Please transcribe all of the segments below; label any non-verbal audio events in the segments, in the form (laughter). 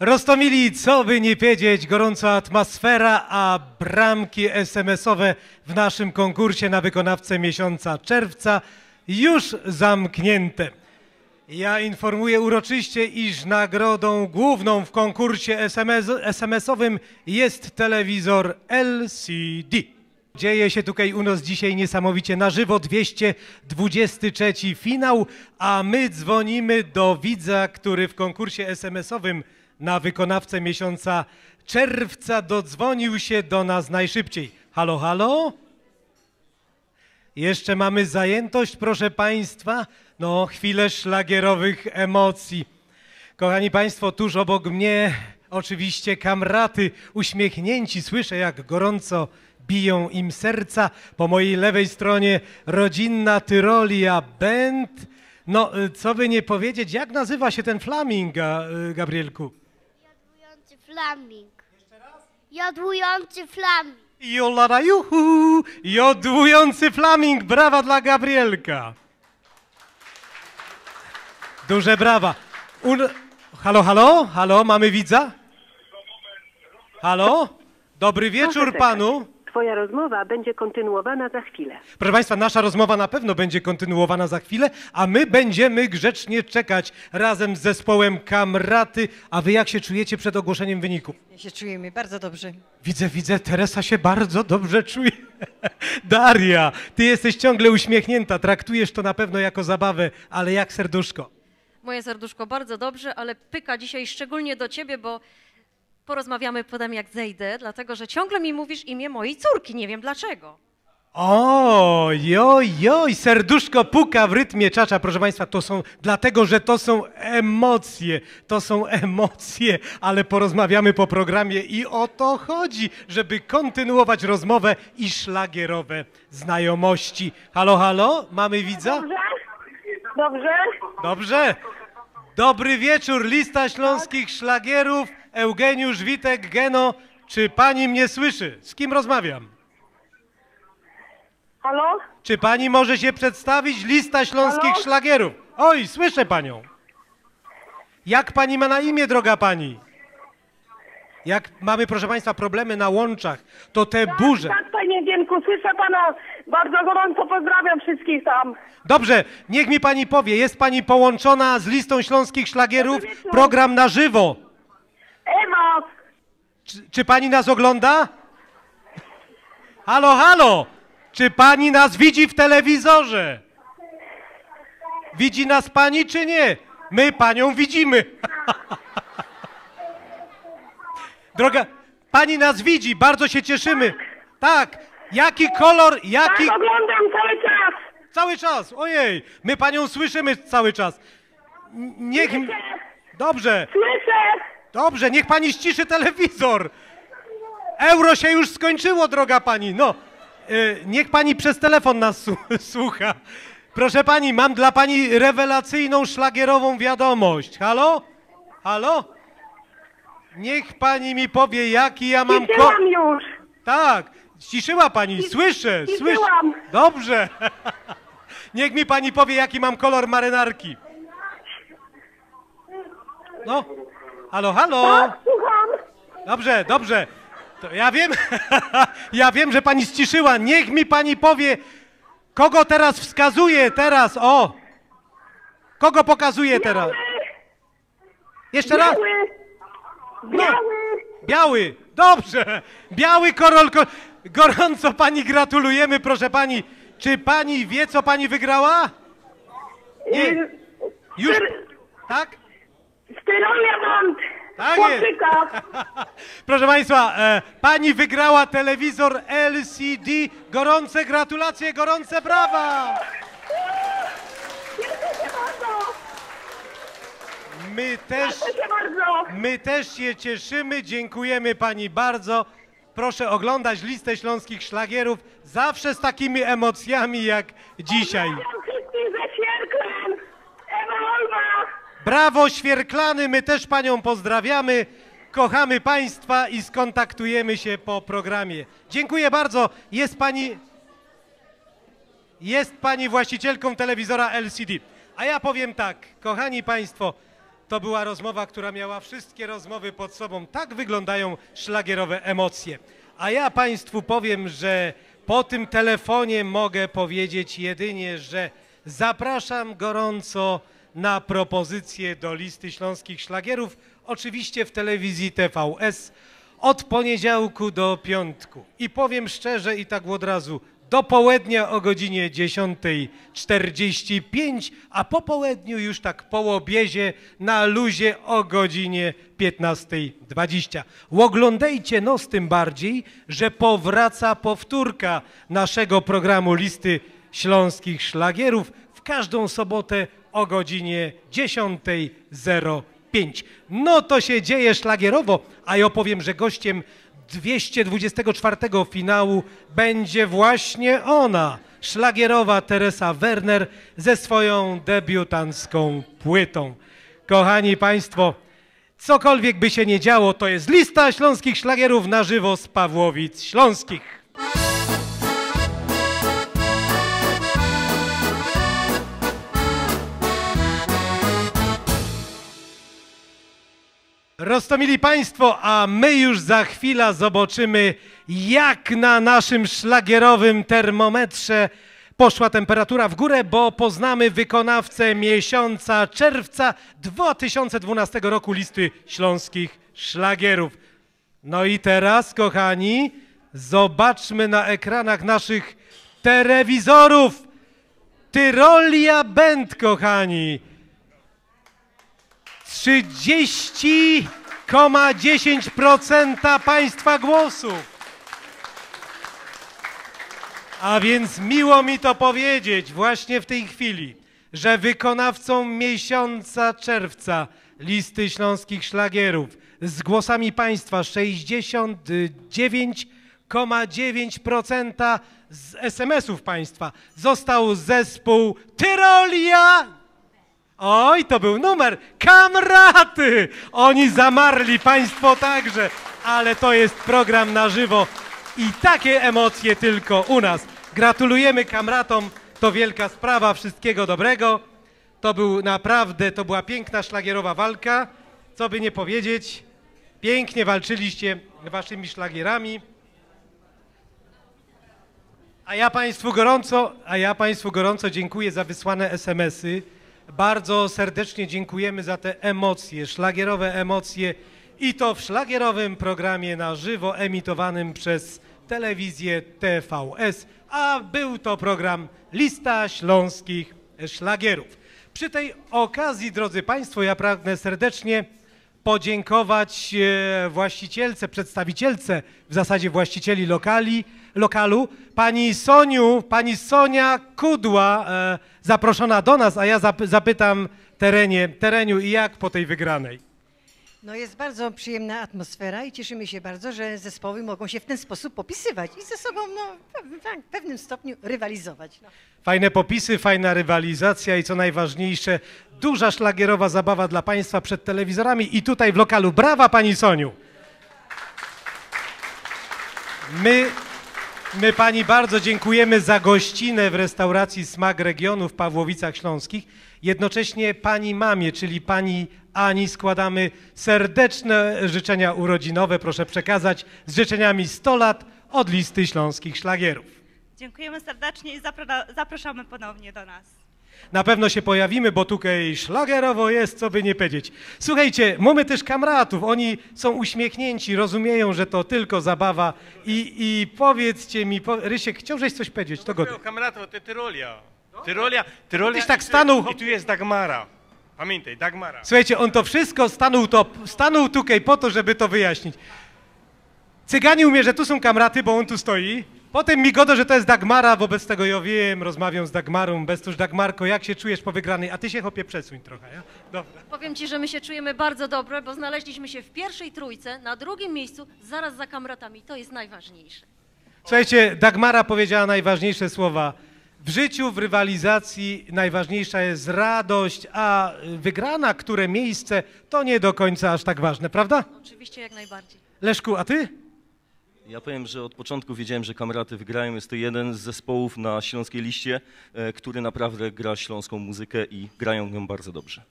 Rostomili, co by nie powiedzieć, gorąca atmosfera, a bramki SMS-owe w naszym konkursie na wykonawcę miesiąca czerwca już zamknięte. Ja informuję uroczyście, iż nagrodą główną w konkursie SMS SMS-owym jest telewizor LCD. Dzieje się tutaj u nas dzisiaj niesamowicie na żywo, 223 finał, a my dzwonimy do widza, który w konkursie SMS-owym na wykonawcę miesiąca czerwca dodzwonił się do nas najszybciej. Halo, halo? Jeszcze mamy zajętość, proszę Państwa. No, chwilę szlagierowych emocji. Kochani Państwo, tuż obok mnie oczywiście kamraty uśmiechnięci. Słyszę, jak gorąco biją im serca. Po mojej lewej stronie rodzinna Tyrolia Band. No, y, co by nie powiedzieć, jak nazywa się ten flaming, Ga- y, Gabrielku? Jodłujący flaming. Jodłujący flaming. Jolara juhu! Jodłujący flaming! Brawa dla Gabrielka! Duże brawa. Un... Halo, halo? Halo, mamy widza? Halo? Dobry wieczór panu. Twoja rozmowa będzie kontynuowana za chwilę. Proszę Państwa, nasza rozmowa na pewno będzie kontynuowana za chwilę, a my będziemy grzecznie czekać razem z zespołem Kamraty. A wy jak się czujecie przed ogłoszeniem wyników? Ja się czujemy bardzo dobrze. Widzę, widzę, Teresa się bardzo dobrze czuje. (laughs) Daria, ty jesteś ciągle uśmiechnięta, traktujesz to na pewno jako zabawę, ale jak serduszko. Moje serduszko bardzo dobrze, ale pyka dzisiaj szczególnie do ciebie, bo porozmawiamy potem jak zejdę, dlatego że ciągle mi mówisz imię mojej córki, nie wiem dlaczego. O, joj, joj, serduszko puka w rytmie czacza, proszę Państwa, to są, dlatego, że to są emocje, to są emocje, ale porozmawiamy po programie i o to chodzi, żeby kontynuować rozmowę i szlagierowe znajomości. Halo, halo, mamy widza? Dobrze? Dobrze. Dobry wieczór, lista śląskich szlagierów, Eugeniusz Witek, Geno. Czy pani mnie słyszy? Z kim rozmawiam? Halo? Czy pani może się przedstawić? Lista śląskich Halo? szlagierów. Oj, słyszę panią. Jak pani ma na imię, droga pani? Jak mamy, proszę państwa, problemy na łączach, to te burze. Tak, panie Gienku, słyszę pana. Bardzo gorąco pozdrawiam wszystkich tam. Dobrze, niech mi pani powie, jest pani połączona z listą śląskich szlagierów? Program na żywo. Czy, czy pani nas ogląda? Halo, halo! Czy pani nas widzi w telewizorze? Widzi nas pani czy nie? My panią widzimy. (laughs) Droga, pani nas widzi, bardzo się cieszymy. Tak, jaki kolor, jaki... Tak, oglądam cały czas. Cały czas, ojej, my panią słyszymy cały czas. Niech... Dobrze. Słyszę. Dobrze, niech pani ściszy telewizor. Euro się już skończyło, droga pani. No, y, niech pani przez telefon nas (laughs) słucha. Proszę pani, mam dla pani rewelacyjną szlagierową wiadomość. Halo? Halo? Niech pani mi powie, jaki ja mam ko... Ciszyłam już. Tak, ściszyła pani, słyszę, słyszę. Dobrze. (laughs) Niech mi pani powie, jaki mam kolor marynarki. No, halo, halo. Tak, słucham. Dobrze, dobrze. To ja wiem, (laughs) ja wiem, że pani ściszyła. Niech mi pani powie, kogo teraz wskazuje teraz, o. Kogo pokazuje teraz? Jeszcze raz. Biały. No. Biały. Dobrze. Biały korol, ko- gorąco pani gratulujemy, proszę pani. Czy pani wie, co pani wygrała? Nie. Y, Już, tak? Styrolia band. Tak jest. Proszę Państwa, e, pani wygrała telewizor LCD. Gorące gratulacje, gorące brawa! My też, my też się cieszymy, dziękujemy pani bardzo. Proszę oglądać listę śląskich szlagierów zawsze z takimi emocjami jak dzisiaj. Pozdrawiam wszystkich ze Świerklem. Ewa Brawo Świerklany, my też panią pozdrawiamy. Kochamy państwa i skontaktujemy się po programie. Dziękuję bardzo. Jest pani Jest pani właścicielką telewizora LCD. A ja powiem tak, kochani państwo, To była rozmowa, która miała wszystkie rozmowy pod sobą. Tak wyglądają szlagierowe emocje. A ja Państwu powiem, że po tym telefonie mogę powiedzieć jedynie, że zapraszam gorąco na propozycję do listy śląskich szlagierów, oczywiście w telewizji TVS od poniedziałku do piątku. I powiem szczerze i tak od razu, do południa o godzinie 10.45, a po południu już tak po obiezie na luzie o godzinie 15.20. Oglądajcie nos tym bardziej, że powraca powtórka naszego programu listy śląskich szlagierów w każdą sobotę o godzinie 10.05. No to się dzieje szlagierowo, a ja opowiem, że gościem 224 finału będzie właśnie ona, szlagierowa Teresa Werner ze swoją debiutancką płytą. Kochani Państwo, cokolwiek by się nie działo, to jest lista śląskich szlagierów na żywo z Pawłowic Śląskich. Roztomili Państwo, a my już za chwilę zobaczymy, jak na naszym szlagierowym termometrze poszła temperatura w górę, bo poznamy wykonawcę miesiąca czerwca 2012 roku listy śląskich szlagierów. No i teraz, kochani, zobaczmy na ekranach naszych telewizorów. Tyrolia Band, kochani. 30,10% Państwa głosów. A więc miło mi to powiedzieć właśnie w tej chwili, że wykonawcą miesiąca czerwca listy śląskich szlagierów z głosami Państwa 69,9% z SMS-ów Państwa został zespół Tyrolia Oj, to był numer. Kamraty! Oni zamarli, państwo także. Ale to jest program na żywo i takie emocje tylko u nas. Gratulujemy kamratom, to wielka sprawa, wszystkiego dobrego. To był naprawdę, to była piękna szlagierowa walka. Co by nie powiedzieć, pięknie walczyliście waszymi szlagierami. A ja Państwu gorąco, a ja Państwu gorąco dziękuję za wysłane SMS-y. Bardzo serdecznie dziękujemy za te emocje, szlagierowe emocje i to w szlagierowym programie na żywo emitowanym przez telewizję TVS, a był to program Lista Śląskich Szlagierów. Przy tej okazji, drodzy Państwo, ja pragnę serdecznie podziękować e, właścicielce, przedstawicielce, w zasadzie właścicieli lokali, lokalu, pani Soniu, pani Sonia Kudła, e, zaproszona do nas, a ja zap, zapytam terenie, tereniu i jak po tej wygranej. No jest bardzo przyjemna atmosfera i cieszymy się bardzo, że zespoły mogą się w ten sposób popisywać i ze sobą no, w pewnym- w pewnym stopniu rywalizować. No. Fajne popisy, fajna rywalizacja i co najważniejsze, duża szlagierowa zabawa dla Państwa przed telewizorami i tutaj w lokalu. Brawa Pani Soniu! My, my Pani bardzo dziękujemy za gościnę w restauracji Smak Regionu w Pawłowicach Śląskich. Jednocześnie Pani mamie, czyli Pani Ani składamy serdeczne życzenia urodzinowe. Proszę przekazać z życzeniami 100 lat od listy śląskich szlagierów. Dziękujemy serdecznie i zapra- zapraszamy ponownie do nas. Na pewno się pojawimy, bo tutaj szlagierowo jest, co by nie powiedzieć. Słuchajcie, mamy też kamratów, oni są uśmiechnięci, rozumieją, że to tylko zabawa i, i powiedzcie mi, po... Rysiek, chciałżeś coś powiedzieć, to godnie. Kamrato, to Tyrolia. Tyrolia, Tyrolia Tyś tak stanął. I tu jest Dagmara. Pamiętaj, Dagmara. Słuchajcie, on to wszystko stanął, to, stanął tutaj po to, żeby to wyjaśnić. Cygani umie, że tu są kamraty, bo on tu stoi. Potem mi godo, że to jest Dagmara, wobec tego ja wiem, rozmawiam z Dagmarą, bez tuż Dagmarko, jak się czujesz po wygranej? A ty się chopie przesuń trochę, ja? Dobra. Powiem ci, że my się czujemy bardzo dobrze, bo znaleźliśmy się w pierwszej trójce, na drugim miejscu, zaraz za kamratami. To jest najważniejsze. Słuchajcie, Dagmara powiedziała najważniejsze słowa. W życiu, w rywalizacji najważniejsza jest radość, a wygrana, które miejsce, to nie do końca aż tak ważne, prawda? Oczywiście jak najbardziej. Leszku, a ty? Ja powiem, że od początku wiedziałem, że Kamraty wygrają. Jest to jeden z zespołów na śląskiej liście, e, który naprawdę gra śląską muzykę i grają ją bardzo dobrze.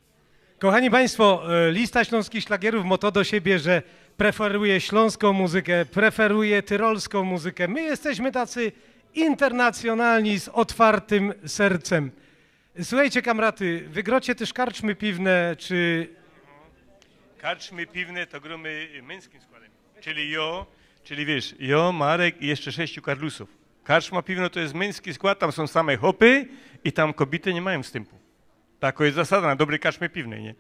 Kochani Państwo, e, lista śląskich szlagierów ma to do siebie, że preferuje śląską muzykę, preferuje tyrolską muzykę. My jesteśmy tacy internacjonalni z otwartym sercem. Słuchajcie, kamraty, wygrocie też karczmy piwne, czy Karczmy piwne to gromy męskim składem. Czyli jo, czyli wiesz, jo, Marek i jeszcze sześciu karlusów. Karczma piwno to jest męski skład, tam są same hopy i tam kobiety nie mają wstępu. Taka jest zasada na dobrej karczmie piwnej, nie?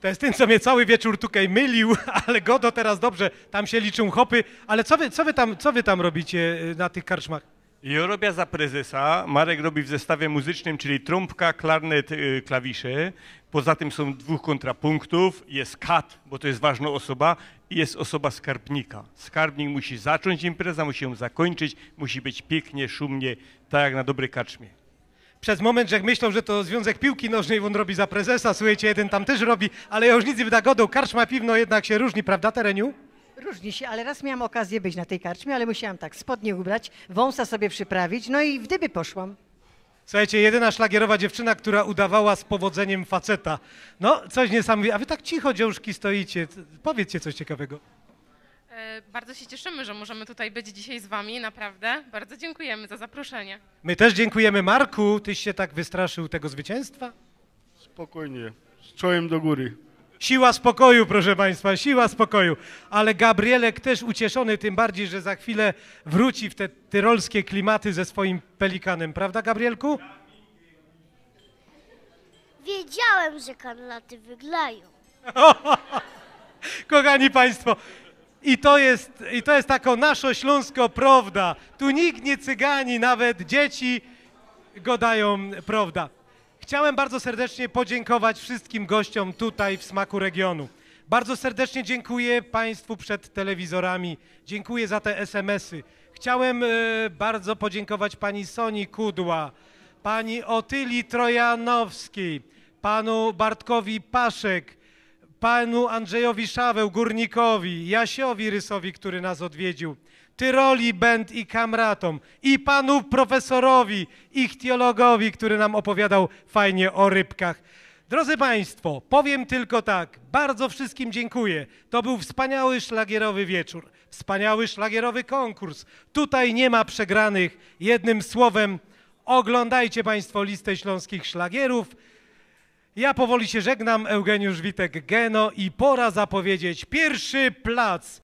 To jest ten, co mnie cały wieczór tutaj mylił, (laughs) ale Godo teraz dobrze, tam się liczą hopy. Ale co wy, co wy, tam, co wy tam robicie y, na tych karczmach? Ja robię za prezesa, Marek robi w zestawie muzycznym, czyli trąbka, klarnet, y, klawisze. Poza tym są dwóch kontrapunktów, jest kat, bo to jest ważna osoba, i jest osoba skarbnika. Skarbnik musi zacząć imprezę, musi ją zakończyć, musi być pięknie, szumnie, tak jak na dobrej karczmie. Przez moment, że myślą, że to Związek Piłki Nożnej, on robi za prezesa, słuchajcie, jeden tam też robi, ale ja już nic nie wyda Godą. Karczma piwno jednak się różni, prawda, Tereniu? Różni się, ale raz miałam okazję być na tej karczmie, ale musiałam tak spodnie ubrać, wąsa sobie przyprawić, no i w dyby poszłam. Słuchajcie, jedyna szlagierowa dziewczyna, która udawała z powodzeniem faceta. No, coś niesamowitego. A wy tak cicho, dziążki, stoicie. Powiedzcie coś ciekawego. E, Bardzo się cieszymy, że możemy tutaj być dzisiaj z Wami, naprawdę. Bardzo dziękujemy za zaproszenie. My też dziękujemy. Marku, tyś się tak wystraszył tego zwycięstwa? Spokojnie, z czołem do góry. Siła spokoju, proszę Państwa, siła spokoju. Ale Gabrielek też ucieszony, tym bardziej, że za chwilę wróci w te tyrolskie klimaty ze swoim pelikanem. Prawda, Gabrielku? Wiedziałem, że karlaty wyglają. (laughs) Kochani Państwo, i to jest, i to jest taka nasza śląsko prawda. Tu nikt nie cygani, nawet dzieci gadają prawda. Chciałem bardzo serdecznie podziękować wszystkim gościom tutaj w Smaku Regionu. Bardzo serdecznie dziękuję Państwu przed telewizorami. Dziękuję za te SMS-y. Chciałem e, bardzo podziękować pani Soni Kudła, pani Otyli Trojanowskiej, panu Bartkowi Paszek, panu Andrzejowi Szaweł, górnikowi, Jasiowi Rysowi, który nas odwiedził, Tyroli Band i kamratom i panu profesorowi, ichtiologowi, który nam opowiadał fajnie o rybkach. Drodzy Państwo, powiem tylko tak, bardzo wszystkim dziękuję. To był wspaniały szlagierowy wieczór, wspaniały szlagierowy konkurs. Tutaj nie ma przegranych. Jednym słowem, oglądajcie Państwo listę śląskich szlagierów. Ja powoli się żegnam, Eugeniusz Witek Geno i pora zapowiedzieć pierwszy plac